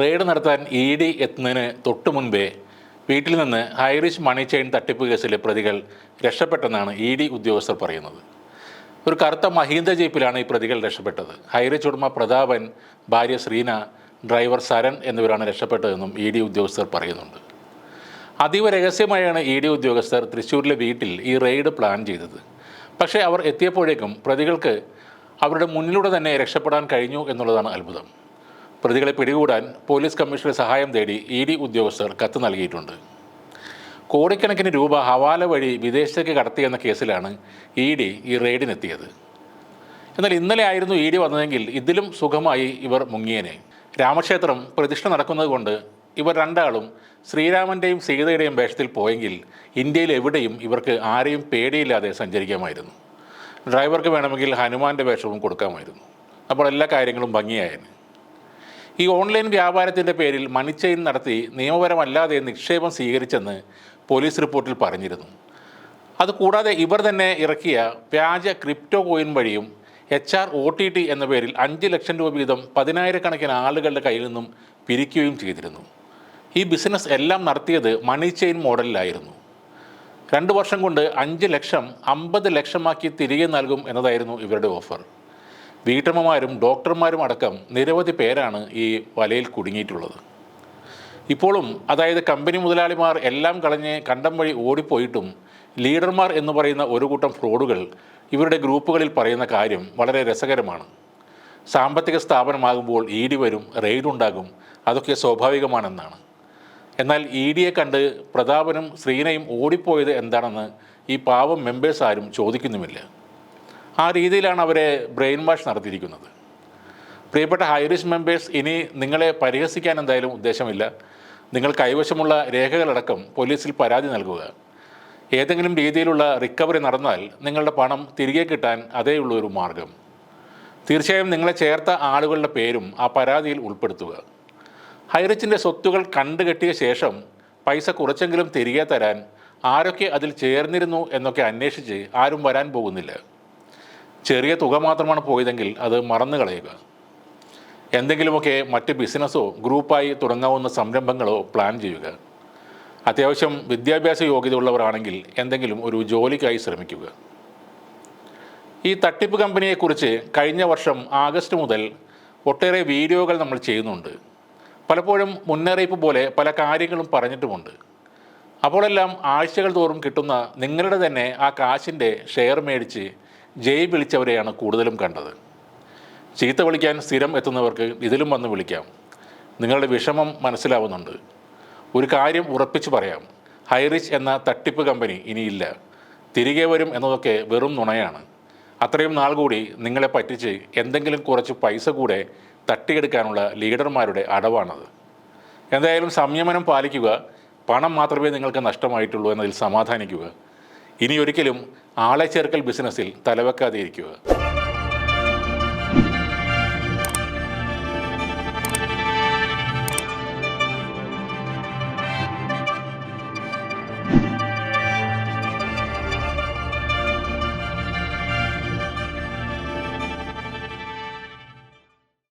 Raid നടത്താൻ E D എത്തുന്നതിന് തൊട്ടു മുൻപേ വീട്ടിൽ നിന്ന് ഹൈറിഷ് മണി ചെയിൻ തട്ടിപ്പ് കേസിലെ പ്രതികൾ രക്ഷപ്പെട്ടെന്നാണ് ഇ ഡി ഉദ്യോഗസ്ഥർ പറയുന്നത്. ഒരു കറുത്ത മഹീന്ദ ജീപ്പിലാണ് ഈ പ്രതികൾ രക്ഷപ്പെട്ടത്. ഹൈറിച്ച് ഉടമ പ്രതാപൻ ഭാര്യ ശ്രീന ഡ്രൈവർ സരൺ എന്നിവരാണ് രക്ഷപ്പെട്ടതെന്നും ഇ ഡി ഉദ്യോഗസ്ഥർ പറയുന്നുണ്ട്. അതീവ രഹസ്യമായാണ് ഇ ഡി ഉദ്യോഗസ്ഥർ തൃശ്ശൂരിലെ വീട്ടിൽ ഈ റെയ്ഡ് പ്ലാൻ ചെയ്തത്. പക്ഷേ അവർ എത്തിയപ്പോഴേക്കും പ്രതികൾക്ക് അവരുടെ മുന്നിലൂടെ തന്നെ രക്ഷപ്പെടാൻ കഴിഞ്ഞു എന്നുള്ളതാണ് അത്ഭുതം. പ്രതികളെ പിടികൂടാൻ പോലീസ് കമ്മീഷണർ സഹായം തേടി ഇ ഡി ഉദ്യോഗസ്ഥർ കത്ത് നൽകിയിട്ടുണ്ട്. കോടിക്കണക്കിന് രൂപ ഹവാല വഴി വിദേശത്തേക്ക് കടത്തിയെന്ന കേസിലാണ് ഇ ഡി ഈ റെയ്ഡിനെത്തിയത്. എന്നാൽ ഇന്നലെ ആയിരുന്നു ഇ ഡി വന്നതെങ്കിൽ ഇതിലും സുഖമായി ഇവർ മുങ്ങിയനെ. രാമക്ഷേത്രം പ്രതിഷ്ഠ നടക്കുന്നതുകൊണ്ട് ഇവർ രണ്ടാളും ശ്രീരാമന്റെയും സീതയുടെയും വേഷത്തിൽ പോയെങ്കിൽ ഇന്ത്യയിൽ എവിടെയും ഇവർക്ക് ആരെയും പേടിയില്ലാതെ സഞ്ചരിക്കാമായിരുന്നു. ഡ്രൈവർക്ക് വേണമെങ്കിൽ ഹനുമാന്റെ വേഷവും കൊടുക്കാമായിരുന്നു. അപ്പോൾ എല്ലാ കാര്യങ്ങളും ഭംഗിയായേനെ. ഈ ഓൺലൈൻ വ്യാപാരത്തിന്റെ പേരിൽ മണിച്ചയിൻ ചെയിൻ നടത്തി നിയമപരമല്ലാതെ നിക്ഷേപം സ്വീകരിച്ചെന്ന് പോലീസ് റിപ്പോർട്ടിൽ പറഞ്ഞിരുന്നു. അതുകൂടാതെ ഇവർ തന്നെ ഇറക്കിയ വ്യാജ ക്രിപ്റ്റോ കോയിൻ വഴിയും H R O T T എന്ന പേരിൽ അഞ്ച് ലക്ഷം രൂപ വീതം പതിനായിരക്കണക്കിന് ആളുകളുടെ കയ്യിൽ നിന്നും പിരിക്കുകയും ചെയ്തിരുന്നു. ഈ ബിസിനസ് എല്ലാം നടത്തിയത് മണി ചെയിൻ മോഡലിലായിരുന്നു. രണ്ട് വർഷം കൊണ്ട് അഞ്ച് ലക്ഷം അമ്പത് ലക്ഷമാക്കി തിരികെ നൽകും എന്നതായിരുന്നു ഇവരുടെ ഓഫർ. വീട്ടമ്മമാരും ഡോക്ടർമാരും അടക്കം നിരവധി പേരാണ് ഈ വലയിൽ കുടുങ്ങിയിട്ടുള്ളത്. ഇപ്പോഴും അതായത് കമ്പനി മുതലാളിമാർ എല്ലാം കളഞ്ഞ് കണ്ടം വഴി ഓടിപ്പോയിട്ടും ലീഡർമാർ എന്ന് പറയുന്ന ഒരു കൂട്ടം ഫ്രോഡുകൾ ഇവരുടെ ഗ്രൂപ്പുകളിൽ പറയുന്ന കാര്യം വളരെ രസകരമാണ്. സാമ്പത്തിക സ്ഥാപനമാകുമ്പോൾ ഇ ഡി വരും റെയ്ഡ് ഉണ്ടാകും അതൊക്കെ സ്വാഭാവികമാണെന്നാണ്. എന്നാൽ ഇ ഡിയെ കണ്ട് പ്രതാപനും ശ്രീനയും ഓടിപ്പോയത് എന്താണെന്ന് ഈ പാവം മെമ്പേഴ്സ് ആരും ചോദിക്കുന്നുമില്ല. ആ രീതിയിലാണ് അവരെ ബ്രെയിൻ വാഷ് നടത്തിയിരിക്കുന്നത്. പ്രിയപ്പെട്ട ഹൈറിസ് മെമ്പേഴ്സ് ഇനി നിങ്ങളെ പരിഹസിക്കാൻ എന്തായാലും ഉദ്ദേശമില്ല. നിങ്ങൾ കൈവശമുള്ള രേഖകളടക്കം പോലീസിൽ പരാതി നൽകുക. ഏതെങ്കിലും രീതിയിലുള്ള റിക്കവറി നടന്നാൽ നിങ്ങളുടെ പണം തിരികെ കിട്ടാൻ അതേ ഉള്ളൂ ഒരു മാർഗം. തീർച്ചയായും നിങ്ങളെ ചേർത്ത ആളുകളുടെ പേരും ആ പരാതിയിൽ ഉൾപ്പെടുത്തുക. ഹൈറിച്ചിന്റെ സ്വത്തുകൾ കണ്ടുകെട്ടിയ ശേഷം പൈസ കുറച്ചെങ്കിലും തിരികെ തരാൻ ആരൊക്കെ അതിൽ ചേർന്നിരുന്നു എന്നൊക്കെ അന്വേഷിച്ച് ആരും വരാൻ പോകുന്നില്ല. ചെറിയ തുക മാത്രമാണ് പോയതെങ്കിൽ അത് മറന്നു കളയുക. എന്തെങ്കിലുമൊക്കെ മറ്റ് ബിസിനസ്സോ ഗ്രൂപ്പായി തുടങ്ങാവുന്ന സംരംഭങ്ങളോ പ്ലാൻ ചെയ്യുക. അത്യാവശ്യം വിദ്യാഭ്യാസ യോഗ്യതയുള്ളവരാണെങ്കിൽ എന്തെങ്കിലും ഒരു ജോലിക്കായി ശ്രമിക്കുക. ഈ തട്ടിപ്പ് കമ്പനിയെക്കുറിച്ച് കഴിഞ്ഞ വർഷം ആഗസ്റ്റ് മുതൽ ഒട്ടേറെ വീഡിയോകൾ നമ്മൾ ചെയ്യുന്നുണ്ട്. പലപ്പോഴും മുന്നറിയിപ്പ് പോലെ പല കാര്യങ്ങളും പറഞ്ഞിട്ടുമുണ്ട്. അപ്പോഴെല്ലാം ആഴ്ചകൾ തോറും കിട്ടുന്ന നിങ്ങളുടെ തന്നെ ആ കാശിന്റെ ഷെയർ മേടിച്ച് ജയ് വിളിച്ചവരെയാണ് കൂടുതലും കണ്ടത്. ചീത്ത വിളിക്കാൻ സ്ഥിരം എത്തുന്നവർക്ക് ഇതിലും വന്ന് വിളിക്കാം. നിങ്ങളുടെ വിഷമം മനസ്സിലാവുന്നുണ്ട്. ഒരു കാര്യം ഉറപ്പിച്ച് പറയാം. ഹൈറിച്ച് എന്ന തട്ടിപ്പ് കമ്പനി ഇനിയില്ല. തിരികെ വരും എന്നതൊക്കെ വെറും നുണയാണ്. അത്രയും നാൾ കൂടി നിങ്ങളെ പറ്റിച്ച് എന്തെങ്കിലും കുറച്ച് പൈസ കൂടെ തട്ടിയെടുക്കാനുള്ള ലീഡർമാരുടെ അടവാണത്. എന്തായാലും സംയമനം പാലിക്കുക പണം മാത്രമേ നിങ്ങൾക്ക് നഷ്ടമായിട്ടുള്ളൂ എന്നതിൽ സമാധാനിക്കുക. ഇനി ഒരിക്കലും ആളെ ചേർക്കൽ ബിസിനസ്സിൽ തലവെക്കാതെ ഇരിക്കുക